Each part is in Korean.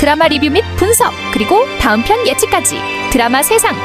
드라마 리뷰 및 분석, 그리고 다음 편 예측까지. 드라마 세상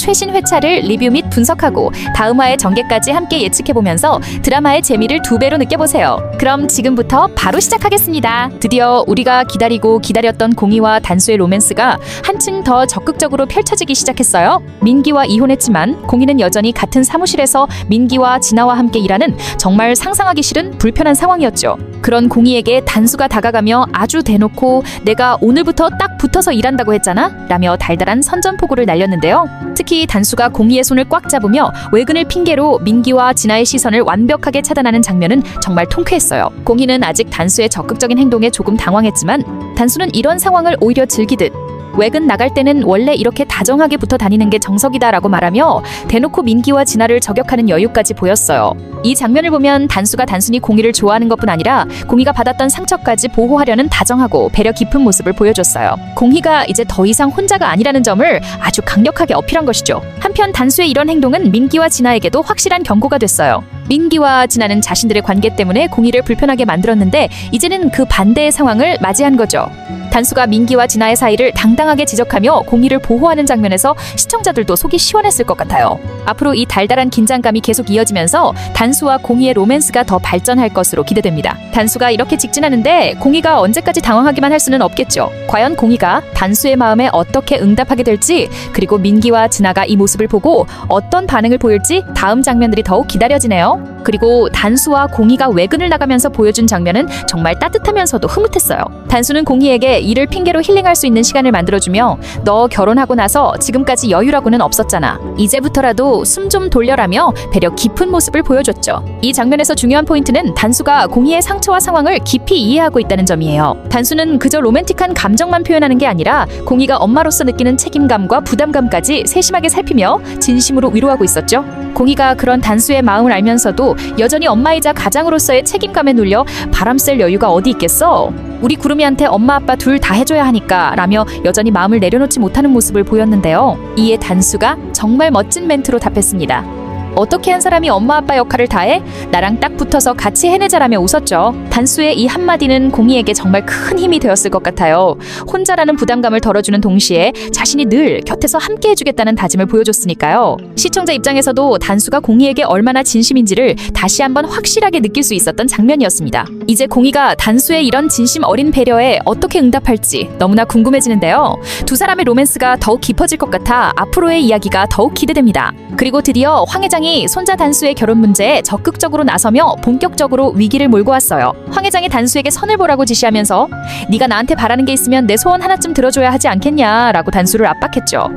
최신 회차를 리뷰 및 분석하고 다음 화의 전개까지 함께 예측해보면서 드라마의 재미를 두 배로 느껴보세요. 그럼 지금부터 바로 시작하겠습니다. 드디어 우리가 기다리고 기다렸던 공이와 단수의 로맨스가 한층 더 적극적으로 펼쳐지기 시작했어요. 민기와 이혼했지만 공이는 여전히 같은 사무실에서 민기와 진아와 함께 일하는 정말 상상하기 싫은 불편한 상황이었죠. 그런 공이에게 단수가 다가가며 아주 대놓고 내가 오늘부터 딱 붙어서 일한다고 했잖아? 라며 달달한 선전포고를 날렸는데요. 특히 단수가 공이의 손을 꽉 잡으며 외근을 핑계로 민기와 진아의 시선을 완벽하게 차단하는 장면은 정말 통쾌했어요. 공이는 아직 단수의 적극적인 행동에 조금 당황했지만 단수는 이런 상황을 오히려 즐기듯 외근 나갈 때는 원래 이렇게 다정하게 붙어 다니는 게 정석이다라고 말하며 대놓고 민기와 진아를 저격하는 여유까지 보였어요. 이 장면을 보면 단수가 단순히 공이를 좋아하는 것뿐 아니라 공이가 받았던 상처까지 보호하려는 다정하고 배려 깊은 모습을 보여줬어요. 공희가 이제 더 이상 혼자가 아니라는 점을 아주 강력하게 어필한 것이죠. 한편 단수의 이런 행동은 민기와 진아에게도 확실한 경고가 됐어요. 민기와 진아는 자신들의 관계 때문에 공희를 불편하게 만들었는데 이제는 그 반대의 상황을 맞이한 거죠. 단수가 민기와 진아의 사이를 당당하게 지적하며 공희를 보호하는 장면에서 시청자들도 속이 시원했을 것 같아요. 앞으로 이 달달한 긴장감이 계속 이어지면서 단수와 공희의 로맨스가 더 발전할 것으로 기대됩니다. 단수가 이렇게 직진하는데 공희가 언제까지 당황하기만 할 수는 없겠죠. 과연 공희가 단수의 마음에 어떻게 응답하게 될지 그리고 민기와 진아가 이 모습을 보고 어떤 반응을 보일지 다음 장면들이 더욱 기다려지네요. 그리고 단수와 공희가 외근을 나가면서 보여준 장면은 정말 따뜻하면서도 흐뭇했어요. 단수는 공희에게 일을 핑계로 힐링할 수 있는 시간을 만들어주며 너 결혼하고 나서 지금까지 여유라고는 없었잖아. 이제부터라도 숨 좀 돌려라며 배려 깊은 모습을 보여줬죠. 이 장면에서 중요한 포인트는 단수가 공희의 상처와 상황을 깊이 이해하고 있다는 점이에요. 단수는 그저 로맨틱한 감정만 표현하는 게 아니라 공희가 엄마로서 느끼는 책임감과 부담감까지 세심하게 살피며 진심으로 위로하고 있었죠. 공희가 그런 단수의 마음을 알면서 도 여전히 엄마이자 가장으로서의 책임감에 눌려 바람 쐴 여유가 어디 있겠어? 우리 구름이한테 엄마 아빠 둘 다 해줘야 하니까 라며 여전히 마음을 내려놓지 못하는 모습을 보였는데요. 이에 단수가 정말 멋진 멘트로 답했습니다. 어떻게 한 사람이 엄마 아빠 역할을 다해? 나랑 딱 붙어서 같이 해내자라며 웃었죠. 단수의 이 한마디는 공희에게 정말 큰 힘이 되었을 것 같아요. 혼자라는 부담감을 덜어주는 동시에 자신이 늘 곁에서 함께 해주겠다는 다짐을 보여줬으니까요. 시청자 입장에서도 단수가 공희에게 얼마나 진심인지를 다시 한번 확실하게 느낄 수 있었던 장면이었습니다. 이제 공희가 단수의 이런 진심 어린 배려에 어떻게 응답할지 너무나 궁금해지는데요. 두 사람의 로맨스가 더욱 깊어질 것 같아 앞으로의 이야기가 더욱 기대됩니다. 그리고 드디어 황 회장 이 손자 단수의 결혼 문제에 적극적으로 나서며 본격적으로 위기를 몰고 왔어요. 황 회장이 단수에게 선을 보라고 지시하면서 네가 나한테 바라는 게 있으면 내 소원 하나쯤 들어줘야 하지 않겠냐라고 단수를 압박했죠.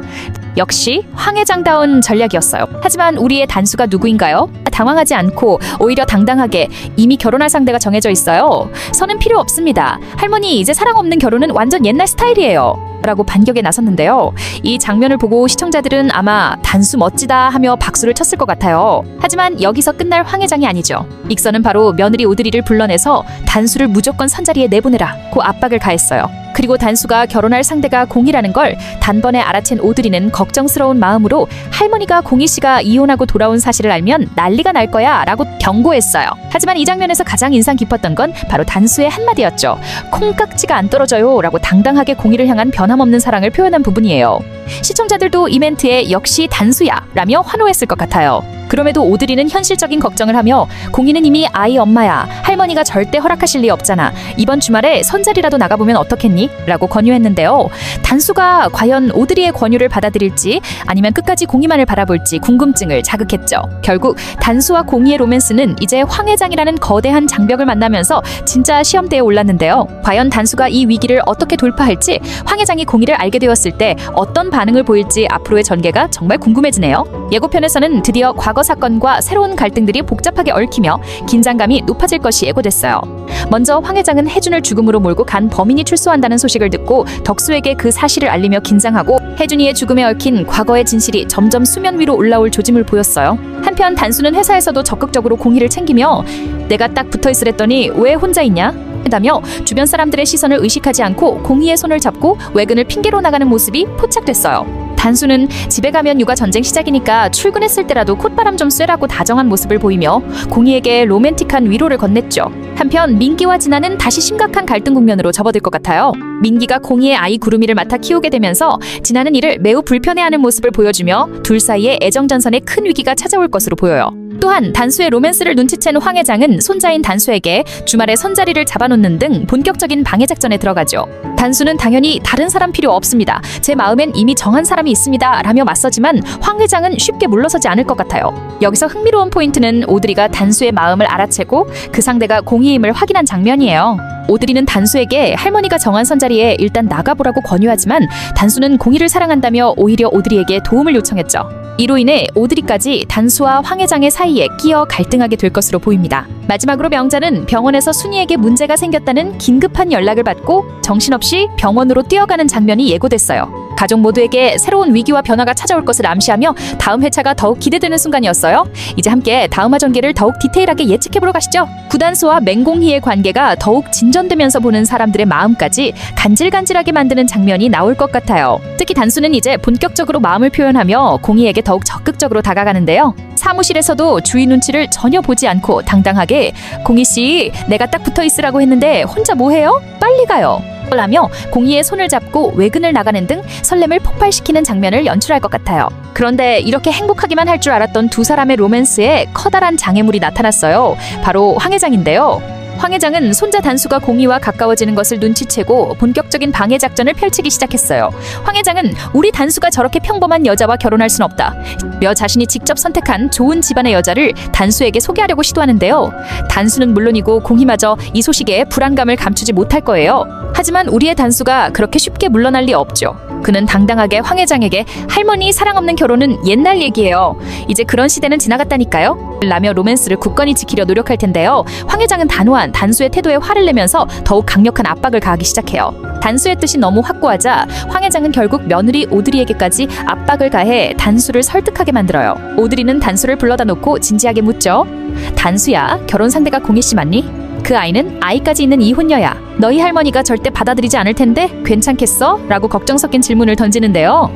역시 황 회장다운 전략이었어요. 하지만 우리의 단수가 누구인가요? 당황하지 않고 오히려 당당하게 이미 결혼할 상대가 정해져 있어요. 선은 필요 없습니다. 할머니 이제 사랑 없는 결혼은 완전 옛날 스타일이에요. 라고 반격에 나섰는데요. 이 장면을 보고 시청자들은 아마 단수 멋지다 하며 박수를 쳤을 것 같아요. 하지만 여기서 끝날 황 회장이 아니죠. 익선은 바로 며느리 오드리를 불러내서 단수를 무조건 선자리에 내보내라 고 압박을 가했어요. 그리고 단수가 결혼할 상대가 공이라는 걸 단번에 알아챈 오드리는 걱정스러운 마음으로 할머니가 공희 씨가 이혼하고 돌아온 사실을 알면 난리가 날 거야 라고 경고했어요. 하지만 이 장면에서 가장 인상 깊었던 건 바로 단수의 한마디였죠. 콩깍지가 안 떨어져요 라고 당당하게 공희를 향한 변함없는 사랑을 표현한 부분이에요. 시청자들도 이 멘트에 역시 단수야 라며 환호했을 것 같아요. 그럼에도 오드리는 현실적인 걱정을 하며 공희는 이미 아이 엄마야 할머니가 절대 허락하실 리 없잖아. 이번 주말에 선자리라도 나가보면 어떻겠니? 라고 권유했는데요. 단수가 과연 오드리의 권유를 받아들일지 아니면 끝까지 공희만을 바라볼지 궁금증을 자극했죠. 결국 단수와 공희의 로맨스는 이제 황 회장이라는 거대한 장벽을 만나면서 진짜 시험대에 올랐는데요. 과연 단수가 이 위기를 어떻게 돌파할지 황 회장이 공희를 알게 되었을 때 어떤 반응을 보일지 앞으로의 전개가 정말 궁금해지네요. 예고편에서는 드디어 과거 사건과 새로운 갈등들이 복잡하게 얽히며 긴장감이 높아질 것이 예고됐어요. 먼저 황 회장은 혜준을 죽음으로 몰고 간 범인이 출소한다는 소식을 듣고 덕수에게 그 사실을 알리며 긴장하고 혜준이의 죽음에 얽힌 과거의 진실이 점점 수면 위로 올라올 조짐을 보였어요. 한편 단수는 회사에서도 적극적으로 공희를 챙기며 내가 딱 붙어 있으랬더니 왜 혼자 있냐? 다며 주변 사람들의 시선을 의식하지 않고 공희의 손을 잡고 외근을 핑계로 나가는 모습이 포착됐어요. 단수는 집에 가면 육아 전쟁 시작이니까 출근했을 때라도 콧바람 좀 쐬라고 다정한 모습을 보이며 공희에게 로맨틱한 위로를 건넸죠. 한편 민기와 진아는 다시 심각한 갈등 국면으로 접어들 것 같아요. 민기가 공희의 아이 구름이를 맡아 키우게 되면서 진아는 이를 매우 불편해하는 모습을 보여주며 둘 사이에 애정 전선에 큰 위기가 찾아올 것으로 보여요. 또한 단수의 로맨스를 눈치챈 황 회장은 손자인 단수에게 주말에 선자리를 잡아놓는 등 본격적인 방해 작전에 들어가죠. 단수는 당연히 다른 사람 필요 없습니다. 제 마음엔 이미 정한 사람이 있습니다. 라며 맞서지만 황 회장은 쉽게 물러서지 않을 것 같아요. 여기서 흥미로운 포인트는 오드리가 단수의 마음을 알아채고 그 상대가 공희임을 확인한 장면이에요. 오드리는 단수에게 할머니가 정한 선자리에 일단 나가보라고 권유하지만 단수는 공희를 사랑한다며 오히려 오드리에게 도움을 요청했죠. 이로 인해 오드리까지 단수와 황 회장의 사이에 끼어 갈등하게 될 것으로 보입니다. 마지막으로 명자는 병원에서 순이에게 문제가 생겼다는 긴급한 연락을 받고 정신없이 병원으로 뛰어가는 장면이 예고됐어요. 가족 모두에게 새로운 위기와 변화가 찾아올 것을 암시하며 다음 회차가 더욱 기대되는 순간이었어요. 이제 함께 다음 화 전개를 더욱 디테일하게 예측해보러 가시죠. 구단수와 맹공희의 관계가 더욱 진전되면서 보는 사람들의 마음까지 간질간질하게 만드는 장면이 나올 것 같아요. 특히 단수는 이제 본격적으로 마음을 표현하며 공희에게 더욱 적극적으로 다가가는데요. 사무실에서도 주위 눈치를 전혀 보지 않고 당당하게 공희 씨, 내가 딱 붙어 있으라고 했는데 혼자 뭐 해요? 빨리 가요. 라며 공희의 손을 잡고 외근을 나가는 등 설렘을 폭발시키는 장면을 연출할 것 같아요. 그런데 이렇게 행복하기만 할 줄 알았던 두 사람의 로맨스에 커다란 장애물이 나타났어요. 바로 황 회장인데요. 황 회장은 손자 단수가 공희와 가까워지는 것을 눈치채고 본격적인 방해 작전을 펼치기 시작했어요. 황 회장은 우리 단수가 저렇게 평범한 여자와 결혼할 순 없다. 며 자신이 직접 선택한 좋은 집안의 여자를 단수에게 소개하려고 시도하는데요. 단수는 물론이고 공희마저 이 소식에 불안감을 감추지 못할 거예요. 하지만 우리의 단수가 그렇게 쉽게 물러날 리 없죠. 그는 당당하게 황 회장에게 할머니 사랑 없는 결혼은 옛날 얘기예요. 이제 그런 시대는 지나갔다니까요. 라며 로맨스를 굳건히 지키려 노력할 텐데요. 황 회장은 단호한 단수의 태도에 화를 내면서 더욱 강력한 압박을 가하기 시작해요. 단수의 뜻이 너무 확고하자 황 회장은 결국 며느리 오드리에게까지 압박을 가해 단수를 설득하게 만들어요. 오드리는 단수를 불러다 놓고 진지하게 묻죠. 단수야, 결혼 상대가 공희 씨 맞니? 그 아이는 아이까지 있는 이혼녀야. 너희 할머니가 절대 받아들이지 않을 텐데 괜찮겠어? 라고 걱정 섞인 질문을 던지는데요.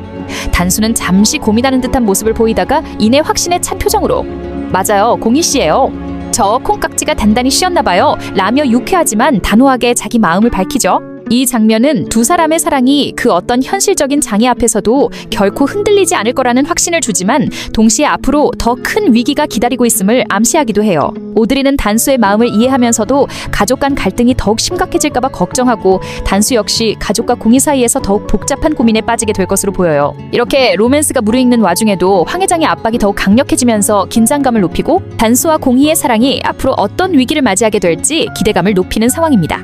단수는 잠시 고민하는 듯한 모습을 보이다가 이내 확신에 찬 표정으로 맞아요, 공희 씨예요. 저 콩깍지가 단단히 씌었나 봐요. 라며 유쾌하지만 단호하게 자기 마음을 밝히죠. 이 장면은 두 사람의 사랑이 그 어떤 현실적인 장애 앞에서도 결코 흔들리지 않을 거라는 확신을 주지만 동시에 앞으로 더 큰 위기가 기다리고 있음을 암시하기도 해요. 오드리는 단수의 마음을 이해하면서도 가족 간 갈등이 더욱 심각해질까봐 걱정하고 단수 역시 가족과 공희 사이에서 더욱 복잡한 고민에 빠지게 될 것으로 보여요. 이렇게 로맨스가 무르익는 와중에도 황 회장의 압박이 더욱 강력해지면서 긴장감을 높이고 단수와 공희의 사랑이 앞으로 어떤 위기를 맞이하게 될지 기대감을 높이는 상황입니다.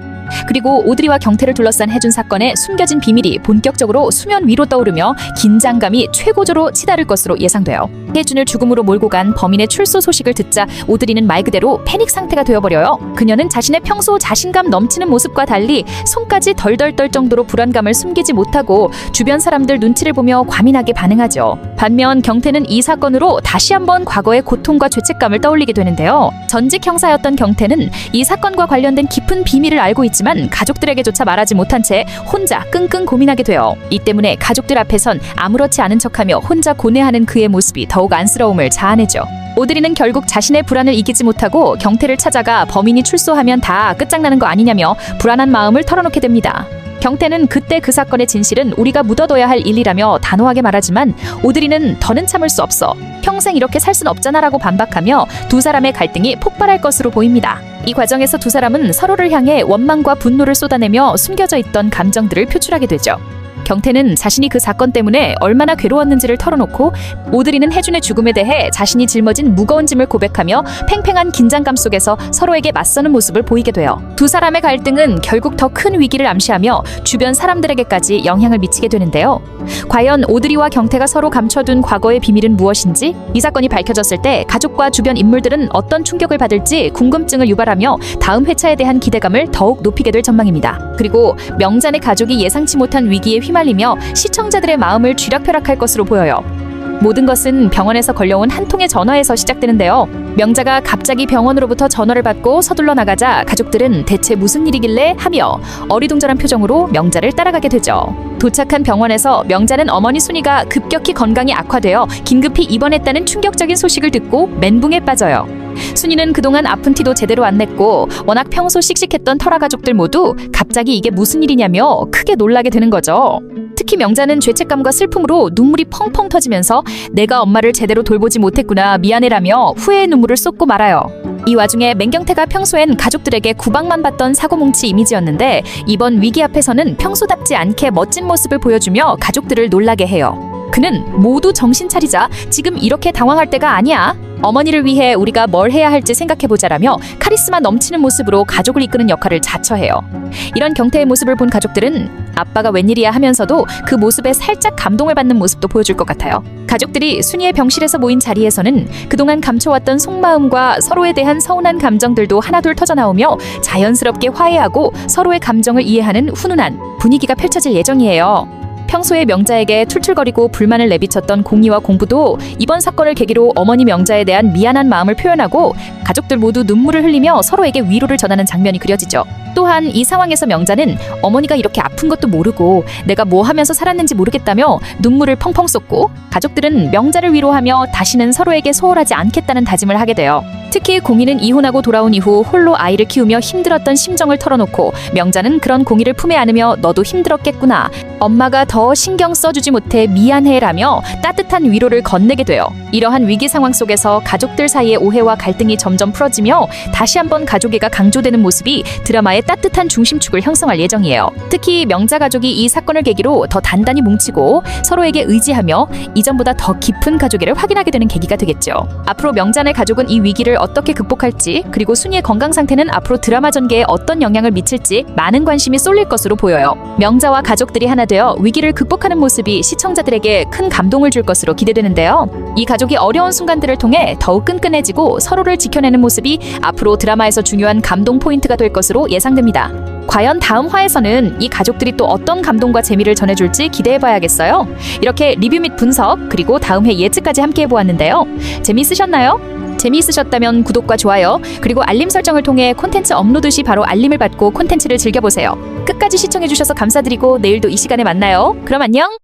그리고 오드리와 경태를 둘러싼 해준 사건의 숨겨진 비밀이 본격적으로 수면 위로 떠오르며 긴장감이 최고조로 치달을 것으로 예상돼요. 해준을 죽음으로 몰고 간 범인의 출소 소식을 듣자 오드리는 말 그대로 패닉 상태가 되어버려요. 그녀는 자신의 평소 자신감 넘치는 모습과 달리 손까지 덜덜 떨 정도로 불안감을 숨기지 못하고 주변 사람들 눈치를 보며 과민하게 반응하죠. 반면 경태는 이 사건으로 다시 한번 과거의 고통과 죄책감을 떠올리게 되는데요. 전직 형사였던 경태는 이 사건과 관련된 깊은 비밀을 알고 있지만 가족들에게조차 말하지 못한 채 혼자 끙끙 고민하게 돼요. 이 때문에 가족들 앞에선 아무렇지 않은 척하며 혼자 고뇌하는 그의 모습이 더욱 안쓰러움을 자아내죠. 오드리는 결국 자신의 불안을 이기지 못하고 경태를 찾아가 범인이 출소하면 다 끝장나는 거 아니냐며 불안한 마음을 털어놓게 됩니다. 경태는 그때 그 사건의 진실은 우리가 묻어둬야 할 일이라며 단호하게 말하지만 오드리는 더는 참을 수 없어. 평생 이렇게 살 순 없잖아라고 반박하며 두 사람의 갈등이 폭발할 것으로 보입니다. 이 과정에서 두 사람은 서로를 향해 원망과 분노를 쏟아내며 숨겨져 있던 감정들을 표출하게 되죠. 경태는 자신이 그 사건 때문에 얼마나 괴로웠는지를 털어놓고 오드리는 혜준의 죽음에 대해 자신이 짊어진 무거운 짐을 고백하며 팽팽한 긴장감 속에서 서로에게 맞서는 모습을 보이게 돼요. 두 사람의 갈등은 결국 더 큰 위기를 암시하며 주변 사람들에게까지 영향을 미치게 되는데요. 과연 오드리와 경태가 서로 감춰둔 과거의 비밀은 무엇인지 이 사건이 밝혀졌을 때 가족과 주변 인물들은 어떤 충격을 받을지 궁금증을 유발하며 다음 회차에 대한 기대감을 더욱 높이게 될 전망입니다. 그리고 명잔의 가족이 예상치 못한 위기에 휘 말리며 시청자들의 마음을 쥐락펴락할 것으로 보여요. 모든 것은 병원에서 걸려온 한 통의 전화에서 시작되는데요. 명자가 갑자기 병원으로부터 전화를 받고 서둘러 나가자 가족들은 대체 무슨 일이길래 하며 어리둥절한 표정으로 명자를 따라가게 되죠. 도착한 병원에서 명자는 어머니 순이가 급격히 건강이 악화되어 긴급히 입원했다는 충격적인 소식을 듣고 멘붕에 빠져요. 순이는 그동안 아픈 티도 제대로 안 냈고 워낙 평소 씩씩했던 터라 가족들 모두 갑자기 이게 무슨 일이냐며 크게 놀라게 되는 거죠. 특히 명자는 죄책감과 슬픔으로 눈물이 펑펑 터지면서 내가 엄마를 제대로 돌보지 못했구나 미안해라며 후회의 눈물을 쏟고 말아요. 이 와중에 맹경태가 평소엔 가족들에게 구박만 받던 사고뭉치 이미지였는데 이번 위기 앞에서는 평소답지 않게 멋진 모습을 보여주며 가족들을 놀라게 해요. 그는 모두 정신 차리자 지금 이렇게 당황할 때가 아니야. 어머니를 위해 우리가 뭘 해야 할지 생각해보자라며 카리스마 넘치는 모습으로 가족을 이끄는 역할을 자처해요. 이런 경태의 모습을 본 가족들은 아빠가 웬일이야 하면서도 그 모습에 살짝 감동을 받는 모습도 보여줄 것 같아요. 가족들이 순이의 병실에서 모인 자리에서는 그동안 감춰왔던 속마음과 서로에 대한 서운한 감정들도 하나둘 터져나오며 자연스럽게 화해하고 서로의 감정을 이해하는 훈훈한 분위기가 펼쳐질 예정이에요. 평소에 명자에게 툴툴거리고 불만을 내비쳤던 공이와 공부도 이번 사건을 계기로 어머니 명자에 대한 미안한 마음을 표현하고 가족들 모두 눈물을 흘리며 서로에게 위로를 전하는 장면이 그려지죠. 또한 이 상황에서 명자는 어머니가 이렇게 아픈 것도 모르고 내가 뭐 하면서 살았는지 모르겠다며 눈물을 펑펑 쏟고 가족들은 명자를 위로하며 다시는 서로에게 소홀하지 않겠다는 다짐을 하게 돼요. 특히 공이는 이혼하고 돌아온 이후 홀로 아이를 키우며 힘들었던 심정을 털어놓고 명자는 그런 공이를 품에 안으며 너도 힘들었겠구나. 엄마가 더 신경 써주지 못해 미안해라며 따뜻한 위로를 건네게 돼요. 이러한 위기 상황 속에서 가족들 사이의 오해와 갈등이 점점 풀어지며 다시 한번 가족애가 강조되는 모습이 드라마의 따뜻한 중심축을 형성할 예정이에요. 특히 명자 가족이 이 사건을 계기로 더 단단히 뭉치고 서로에게 의지하며 이전보다 더 깊은 가족애를 확인하게 되는 계기가 되겠죠. 앞으로 명자네 가족은 이 위기를 어떻게 극복할지 그리고 순이의 건강 상태는 앞으로 드라마 전개에 어떤 영향을 미칠지 많은 관심이 쏠릴 것으로 보여요. 명자와 가족들이 하나 되어 위기를 극복하는 모습이 시청자들에게 큰 감동을 줄 것으로 기대되는데요. 이 가족이 어려운 순간들을 통해 더욱 끈끈해지고 서로를 지켜내는 모습이 앞으로 드라마에서 중요한 감동 포인트가 될 것으로 예상됩니다. 과연 다음 화에서는 이 가족들이 또 어떤 감동과 재미를 전해줄지 기대해봐야겠어요. 이렇게 리뷰 및 분석 그리고 다음 회 예측까지 함께 해보았는데요. 재미있으셨나요? 재미있으셨다면 구독과 좋아요 그리고 알림 설정을 통해 콘텐츠 업로드 시 바로 알림을 받고 콘텐츠를 즐겨보세요. 끝까지 시청해주셔서 감사드리고 내일도 이 시간에 만나요. 그럼 안녕!